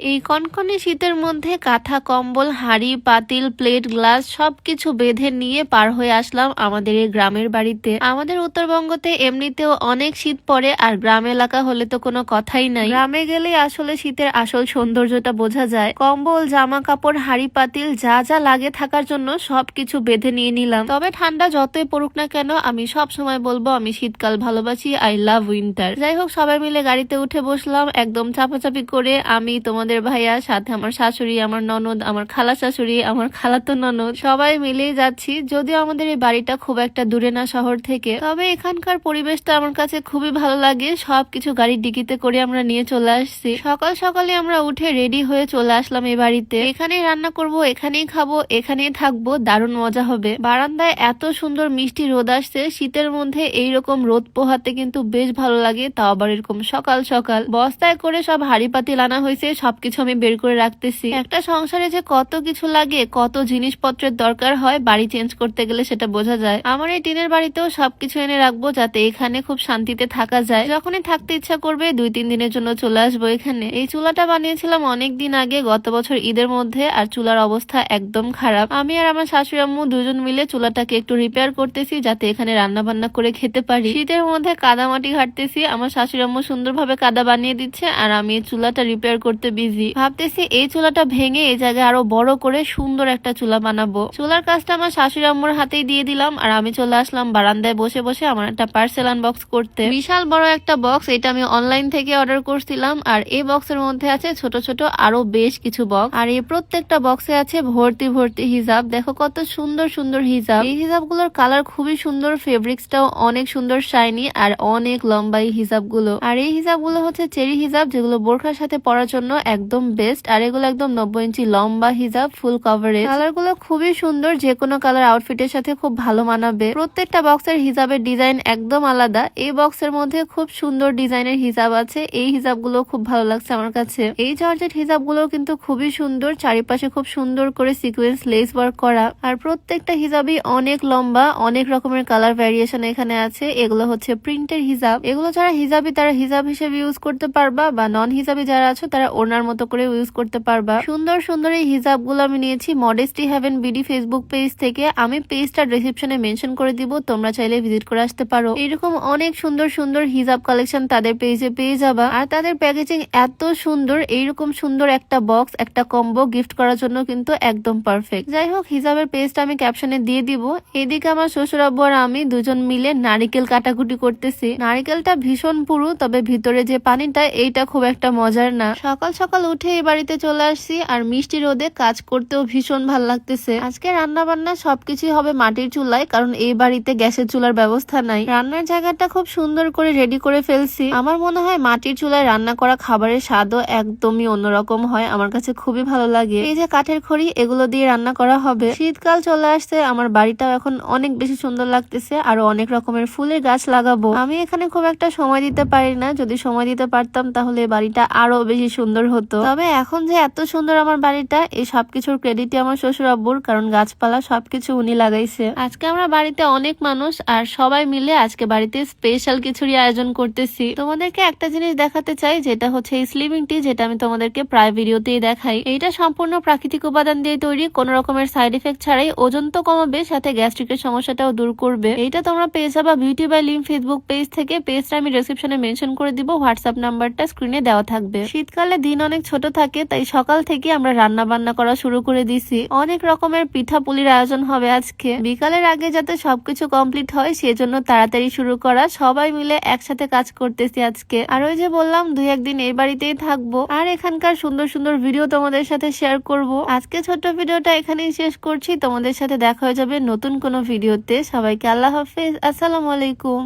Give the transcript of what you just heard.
এই কনকনে শীতের মধ্যে কাঁথা, কম্বল, হাঁড়ি, পাতিল, প্লেট, গ্লাস সবকিছু বেঁধে নিয়ে পার হয়ে আসলাম আমাদের এই গ্রামের বাড়িতে। আমাদের উত্তরবঙ্গতে এমনিতেও অনেক শীত পড়ে আর গ্রাম এলাকা হলে তো কোনো কথাই নাই। গ্রামে গেলে আসলে শীতের আসল সৌন্দর্যটা বোঝা যায়। কম্বল জামা কাপড় হাঁড়ি, পাতিল, যা যা লাগে থাকার জন্য সবকিছু বেঁধে নিয়ে নিলাম। তবে ঠান্ডা যতই পড়ুক না কেন, আমি সব সময় বলব আমি শীতকাল ভালোবাসি আই লাভ উইন্টার যাই হোক, সবাই মিলে গাড়িতে উঠে বসলাম, একদম চাপাচাপি করে আমি তোমাদের ভাইয়া, সাথে আমার শাশুড়ি, আমার ননদ, আমার খালা শাশুড়ি, আমার খালাতো ননদ, সবাই মিলেই যাচ্ছি। যদিও আমাদের এই বাড়িটা খুব একটা দূরে না শহর থেকে, তবে এখানকার পরিবেশটা আমার কাছে খুবই ভালো লাগে। সবকিছু গাড়ির ডিকিতে করে আমরা নিয়ে চলে আসছি। সকাল সকালে আমরা উঠে রেডি হয়ে চলে আসলাম এই বাড়িতে। এখানেই রান্না করব, এখানেই খাব, এখানেই থাকব, দারুণ মজা হবে। বারান্দায় এত সুন্দর মিষ্টি রোদ আসছে, শীতের মধ্যে এইরকম রোদ পোহাতে কিন্তু বেশ ভালো লাগে, তাও আবার এরকম সকাল সকাল। বস্তায় করে সব হাড়ি পাতিল আনা হয়েছে সবকিছু আমি বের করে রাখতেছি। একটা সংসারে যে কত কিছু লাগে, কত জিনিসপত্রের দরকার হয়, বাড়ি চেঞ্জ করতে গেলে সেটা বোঝা যায়। আমার এই টিনের বাড়িতেও সবকিছু এনে রাখব যাতে এখানে খুব শান্তিতে থাকা যায়। যখনই থাকতে ইচ্ছা করবে, দুই, তিন দিনের জন্য চলে আসব এখানে। এই চুলাটা বানিয়েছিলাম অনেক দিন আগে, গত বছর ঈদের মধ্যে, আর চুলার অবস্থা একদম খারাপ। আমি আর আমার শাশুড়ি আম্মু দুজন মিলে চুলাটাকে একটু রিপেয়ার করতেছি যাতে এখানে রান্না বান্না করে খেতে পারি। শীতের মধ্যে কাদা মাটি ঘাটতেছি। আমার শাশুড়ি আম্মু সুন্দরভাবে কাদা বানিয়ে দিচ্ছে, আর আমি চুলাটা রিপেয়ার করতে বিজি ভাবতেছি এই চুলাটা ভেঙে এই জায়গায় আরও বড় করে সুন্দর একটা চুলা বানাবো। চুলার কাজটা আমার শাশুড়ি আম্মুর হাতেই দিয়ে দিলাম আর আমি চলে আসলাম বারান্দায় বসে বসে আমার একটা পার্সেল আনবক্স করতে। বিশাল বড় একটা বক্স এটা আমি অনলাইন থেকে অর্ডার করছিলাম আর এই বক্সের মধ্যে আছে ছোট ছোট আরও বেশ কিছু বক্স আর এই প্রত্যেকটা বক্সে আছে ভর্তি ভর্তি হিজাব। দেখো কত সুন্দর সুন্দর হিজাব। এই হিজাবগুলোর কালার খুবই সুন্দর ফেব্রিক্সটাও অনেক সুন্দর শাইনি আর অনেক লম্বা এই হিজাবগুলো। আর এই হিজাবগুলো হচ্ছে চেরি হিজাব যেগুলো বোরখার সাথে পরার জন্য একদম বেস্ট আর এগুলো একদম নব্বই ইঞ্চি লম্বা হিজাব ফুল কভারেজ কালারগুলো খুবই সুন্দর যে কোনো কালার আউটফিটের সাথে খুব ভালো মানাবে। প্রত্যেকটা বক্সের হিজাবের ডিজাইন একদম আলাদা। এই বক্সের মধ্যে খুব সুন্দর ডিজাইনের হিজাব আছে। এই হিজাবগুলো খুব ভালো লাগছে আমার কাছে। এই জর্জেট হিজাবগুলো কিন্তু খুবই সুন্দর, চারিপাশে খুব সুন্দর করে সিকুয়েন্স লেস ওয়ার্ক করা। আর প্রত্যেকটা হিজাবই অনেক লম্বা, অনেক রকমের কালার ভ্যারিয়েশন এখানে আছে। এগুলো হচ্ছে প্রিন্টের হিজাব। এগুলো যারা হিজাবি, তারা হিজাব হিসেবে ইউজ করতে পারবা, বা নন হিজাবি যারা আছো, তারা ওনার মতো করে ইউজ করতে পারবা। সুন্দর সুন্দর এই হিজাবগুলো আমি নিয়েছি modesty heaven BD Facebook page থেকে। আমি পেজটা ডিসক্রিপশনে মেনশন করে দিব, তোমরা চাইলে ভিজিট করে আসতে পারো। এরকম অনেক সুন্দর সুন্দর হিজাব কালেকশন তাদের পেজে পেয়ে যাবা। আর তাদের প্যাকেজিং এত সুন্দর, এইরকম সুন্দর একটা বক্স একটা কম্বো গিফট করার জন্য কিন্তু একদম পারফেক্ট যাই হোক, হিজাবের পেজটা আমি ক্যাপশনে দিয়ে দিব। এদিকে আমার শ্বশুর আব্বু আর আমি দুজন মিলে নারিকেল কাটাকুটি করতেছি। নারিকেলটা ভীষণ পুরু, তবে ভিতরে যে পানিটা, এইটা খুব একটা মজার না। সকাল সকাল উঠে এই বাড়িতে চলে আসছি আর মিষ্টি রোদে কাজ করতেও ভীষণ ভালো লাগতেছে। আজকে রান্না বান্না সবকিছুই হবে মাটির চুলায়, কারণ এই বাড়িতে গ্যাসের চুলার ব্যবস্থা নাই। রান্নার জায়গাটা খুব সুন্দর করে রেডি করে ফেলছি। আমার মনে হয় মাটির চুলায় রান্না করা খাবারের স্বাদও একদমই অন্যরকম হয়, আমার কাছে খুবই ভালো লাগে। এই যে কাঠের খড়ি, এগুলো দিয়ে রান্না করা হবে। শীতকাল চলে আসছে, আমার বাড়িটাও এখন অনেক বেশি সুন্দর লাগতেছে আরও অনেক রকমের ফুলের গাছ লাগাবো। আমি এখানে খুব একটা সময় দিতে পারি না, যদি সময় দিতে পারতাম তাহলে বাড়িটা আরও বেশি সুন্দর হতো। তবে এখন যে এত সুন্দর আমার বাড়িটা, এই সবকিছুর ক্রেডিটই আমার শ্বশুর আব্বুর কারণ গাছপালা সবকিছু উনি লাগাইছে। আজকে আমরা বাড়িতে অনেক মানুষ, আর সবাই মিলে আজকে বাড়িতে স্পেশাল কিছুরই আয়োজন করতেছি। তোমাদেরকে একটা জিনিস দেখাতে চাই, যেটা হচ্ছে এই স্লিমিং টি যেটা আমি তোমাদেরকে প্রায় ভিডিওতেই দেখাই। এইটা সম্পূর্ণ প্রাকৃতিক উপাদান দিয়ে তৈরি, কোন রকমের সাইড এফেক্ট ছাড়াই ওজন তো কমাবে, সাথে গ্যাস্ট্রিকের সমস্যাটাও দূর করবে। এইটা তোমরা পেয়ে যাবা beauty by Lim Facebook page থেকে। পেজটা আমি ডেসক্রিপশনে মেনশন করে দিব হোয়াটসঅ্যাপ নাম্বারটা স্ক্রিনে দেওয়া থাকবে। শীতকালে দিন অনেক ছোট থাকে, তাই সকাল থেকে আমরা রান্না বান্না করা শুরু করে দিছি। অনেক রকমের পিঠা পুলির আয়োজন হবে আজকে। বিকালের আগে যাতে সবকিছু কমপ্লিট হয়, সেজন্য তাড়াতাড়ি শুরু করা। সবাই মিলে একসাথে কাজ করতেছি আজকে। আর ওই যে বললাম, দুই একদিন এই বাড়িতেই থাকব। আর এখানকার সুন্দর সুন্দর ভিডিও তোমাদের সাথে শেয়ার করব। আজকে ছোট্ট ভিডিওটা এখানেই শেষ করছি। তোমাদের সাথে দেখা হয়ে যাবে নতুন কোনো ভিডিওতে সবাইকে আল্লাহ হাফেজ। আসসালামু আলাইকুম।